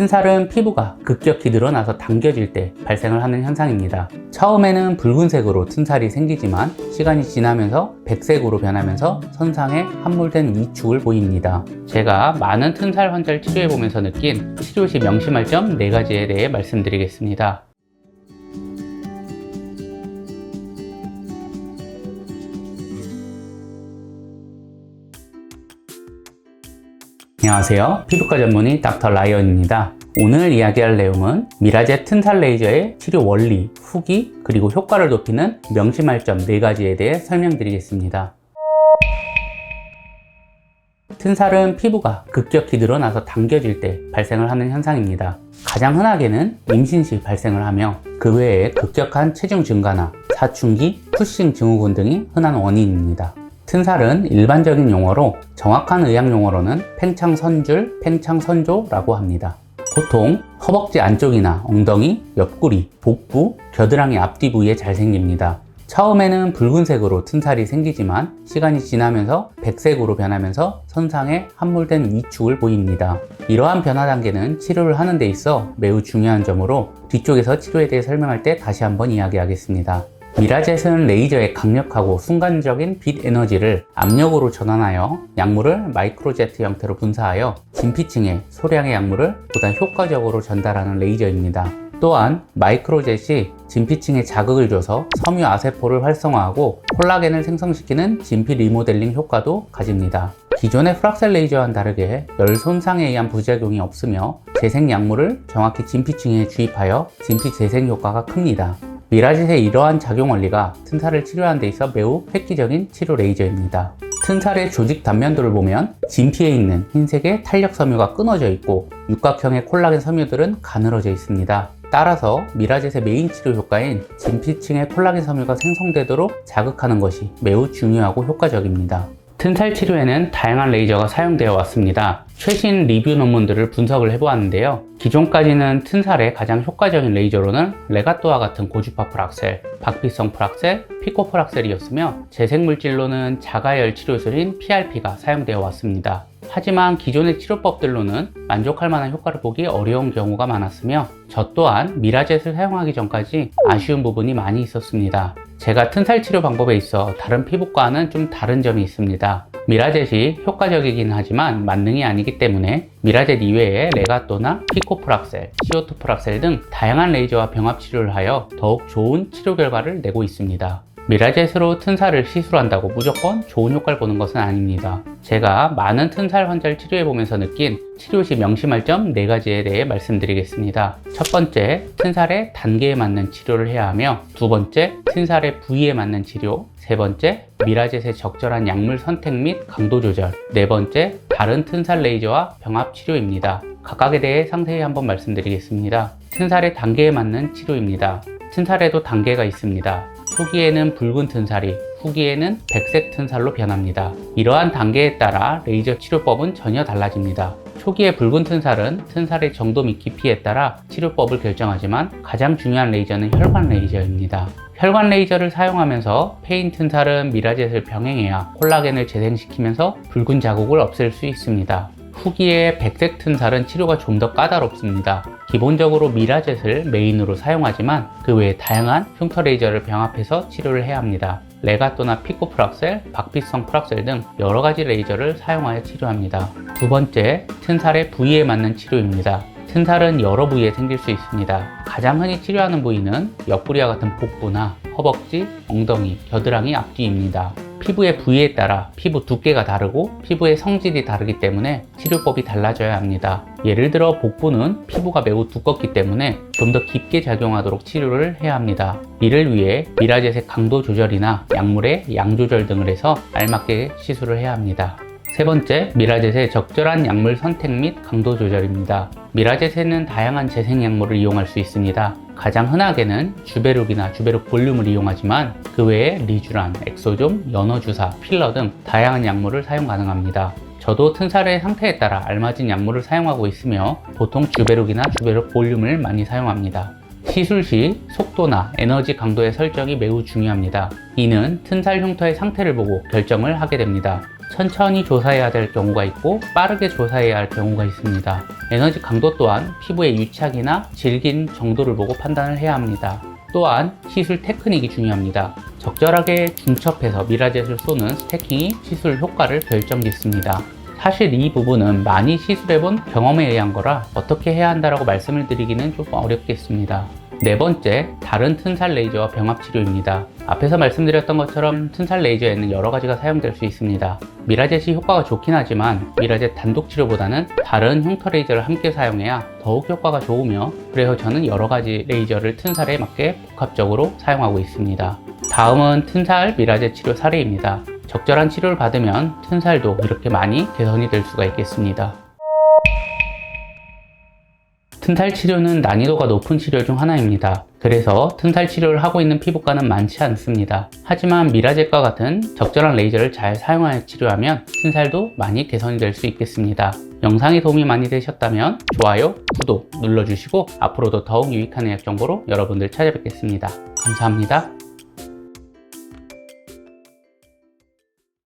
튼살은 피부가 급격히 늘어나서 당겨질 때 발생을 하는 현상입니다. 처음에는 붉은색으로 튼살이 생기지만 시간이 지나면서 백색으로 변하면서 선상에 함몰된 위축을 보입니다. 제가 많은 튼살 환자를 치료해보면서 느낀 치료 시 명심할 점 4가지에 대해 말씀드리겠습니다. 안녕하세요. 피부과 전문의 닥터 라이언입니다. 오늘 이야기할 내용은 미라제 튼살 레이저의 치료 원리, 후기, 그리고 효과를 높이는 명심할 점 4가지에 대해 설명드리겠습니다. 튼살은 피부가 급격히 늘어나서 당겨질 때 발생을 하는 현상입니다. 가장 흔하게는 임신 시 발생을 하며 그 외에 급격한 체중 증가나 사춘기, 푸싱 증후군 등이 흔한 원인입니다. 튼살은 일반적인 용어로 정확한 의학 용어로는 팽창선줄, 팽창선조라고 합니다. 보통 허벅지 안쪽이나 엉덩이, 옆구리, 복부, 겨드랑이 앞뒤 부위에 잘 생깁니다. 처음에는 붉은색으로 튼살이 생기지만 시간이 지나면서 백색으로 변하면서 선상에 함몰된 위축을 보입니다. 이러한 변화 단계는 치료를 하는 데 있어 매우 중요한 점으로 뒤쪽에서 치료에 대해 설명할 때 다시 한번 이야기하겠습니다. 미라젯은 레이저의 강력하고 순간적인 빛 에너지를 압력으로 전환하여 약물을 마이크로제트 형태로 분사하여 진피층에 소량의 약물을 보다 효과적으로 전달하는 레이저입니다. 또한 마이크로젯이 진피층에 자극을 줘서 섬유 아세포를 활성화하고 콜라겐을 생성시키는 진피 리모델링 효과도 가집니다. 기존의 프락셀 레이저와는 다르게 열 손상에 의한 부작용이 없으며 재생 약물을 정확히 진피층에 주입하여 진피 재생 효과가 큽니다. 미라짓의 이러한 작용 원리가 튼살을 치료하는 데 있어 매우 획기적인 치료 레이저입니다. 튼살의 조직 단면도를 보면 진피에 있는 흰색의 탄력 섬유가 끊어져 있고 육각형의 콜라겐 섬유들은 가늘어져 있습니다. 따라서 미라젯의 메인 치료 효과인 진피층의 콜라겐 섬유가 생성되도록 자극하는 것이 매우 중요하고 효과적입니다. 튼살 치료에는 다양한 레이저가 사용되어 왔습니다. 최신 리뷰 논문들을 분석을 해보았는데요. 기존까지는 튼살의 가장 효과적인 레이저로는 레가토와 같은 고주파 프락셀, 박피성 프락셀, 피코 프락셀이었으며 재생물질로는 자가열 치료술인 PRP가 사용되어 왔습니다. 하지만 기존의 치료법들로는 만족할 만한 효과를 보기 어려운 경우가 많았으며 저 또한 미라젯을 사용하기 전까지 아쉬운 부분이 많이 있었습니다. 제가 튼살 치료 방법에 있어 다른 피부과와는 좀 다른 점이 있습니다. 미라젯이 효과적이긴 하지만 만능이 아니기 때문에 미라젯 이외에 레가토나 피코프락셀, CO2프락셀 등 다양한 레이저와 병합 치료를 하여 더욱 좋은 치료 결과를 내고 있습니다. 미라젯으로 튼살을 시술한다고 무조건 좋은 효과를 보는 것은 아닙니다. 제가 많은 튼살 환자를 치료해보면서 느낀 치료 시 명심할 점 4가지에 대해 말씀드리겠습니다. 첫 번째, 튼살의 단계에 맞는 치료를 해야 하며 두 번째, 튼살의 부위에 맞는 치료 세 번째, 미라젯의 적절한 약물 선택 및 강도 조절 네 번째, 다른 튼살 레이저와 병합 치료입니다. 각각에 대해 상세히 한번 말씀드리겠습니다. 튼살의 단계에 맞는 치료입니다. 튼살에도 단계가 있습니다. 초기에는 붉은 튼살이, 후기에는 백색 튼살로 변합니다. 이러한 단계에 따라 레이저 치료법은 전혀 달라집니다. 초기의 붉은 튼살은 튼살의 정도 및 깊이에 따라 치료법을 결정하지만 가장 중요한 레이저는 혈관 레이저입니다. 혈관 레이저를 사용하면서 페인 튼살은 미라젯을 병행해야 콜라겐을 재생시키면서 붉은 자국을 없앨 수 있습니다. 후기의 백색 튼살은 치료가 좀 더 까다롭습니다. 기본적으로 미라젯을 메인으로 사용하지만 그 외에 다양한 흉터 레이저를 병합해서 치료를 해야 합니다. 레가토나 피코 프락셀, 박피성 프락셀 등 여러 가지 레이저를 사용하여 치료합니다. 두 번째, 튼살의 부위에 맞는 치료입니다. 튼살은 여러 부위에 생길 수 있습니다. 가장 흔히 치료하는 부위는 옆구리와 같은 복부나 허벅지, 엉덩이, 겨드랑이 앞뒤입니다. 피부의 부위에 따라 피부 두께가 다르고 피부의 성질이 다르기 때문에 치료법이 달라져야 합니다. 예를 들어 복부는 피부가 매우 두껍기 때문에 좀 더 깊게 작용하도록 치료를 해야 합니다. 이를 위해 미라젯의 강도 조절이나 약물의 양 조절 등을 해서 알맞게 시술을 해야 합니다. 세 번째, 미라젯의 적절한 약물 선택 및 강도 조절입니다. 미라젯에는 다양한 재생 약물을 이용할 수 있습니다. 가장 흔하게는 주베룩이나 주베룩 볼륨을 이용하지만 그 외에 리쥬란, 엑소좀, 연어주사, 필러 등 다양한 약물을 사용 가능합니다. 저도 튼살의 상태에 따라 알맞은 약물을 사용하고 있으며 보통 주베룩이나 주베룩 볼륨을 많이 사용합니다. 시술 시 속도나 에너지 강도의 설정이 매우 중요합니다. 이는 튼살 흉터의 상태를 보고 결정을 하게 됩니다. 천천히 조사해야 될 경우가 있고 빠르게 조사해야 할 경우가 있습니다. 에너지 강도 또한 피부의 유착이나 질긴 정도를 보고 판단을 해야 합니다. 또한 시술 테크닉이 중요합니다. 적절하게 중첩해서 미라젯을 쏘는 스태킹이 시술 효과를 결정짓습니다. 사실 이 부분은 많이 시술해본 경험에 의한 거라 어떻게 해야 한다라고 말씀을 드리기는 좀 어렵겠습니다. 네 번째, 다른 튼살 레이저와 병합 치료입니다. 앞에서 말씀드렸던 것처럼 튼살 레이저에는 여러 가지가 사용될 수 있습니다. 미라젯이 효과가 좋긴 하지만 미라젯 단독 치료보다는 다른 흉터 레이저를 함께 사용해야 더욱 효과가 좋으며 그래서 저는 여러 가지 레이저를 튼살에 맞게 복합적으로 사용하고 있습니다. 다음은 튼살 미라젯 치료 사례입니다. 적절한 치료를 받으면 튼살도 이렇게 많이 개선이 될 수가 있겠습니다. 튼살 치료는 난이도가 높은 치료 중 하나입니다. 그래서 튼살 치료를 하고 있는 피부과는 많지 않습니다. 하지만 미라젯과 같은 적절한 레이저를 잘 사용하여 치료하면 튼살도 많이 개선이 될 수 있겠습니다. 영상이 도움이 많이 되셨다면 좋아요, 구독 눌러주시고 앞으로도 더욱 유익한 의학 정보로 여러분들 찾아뵙겠습니다. 감사합니다.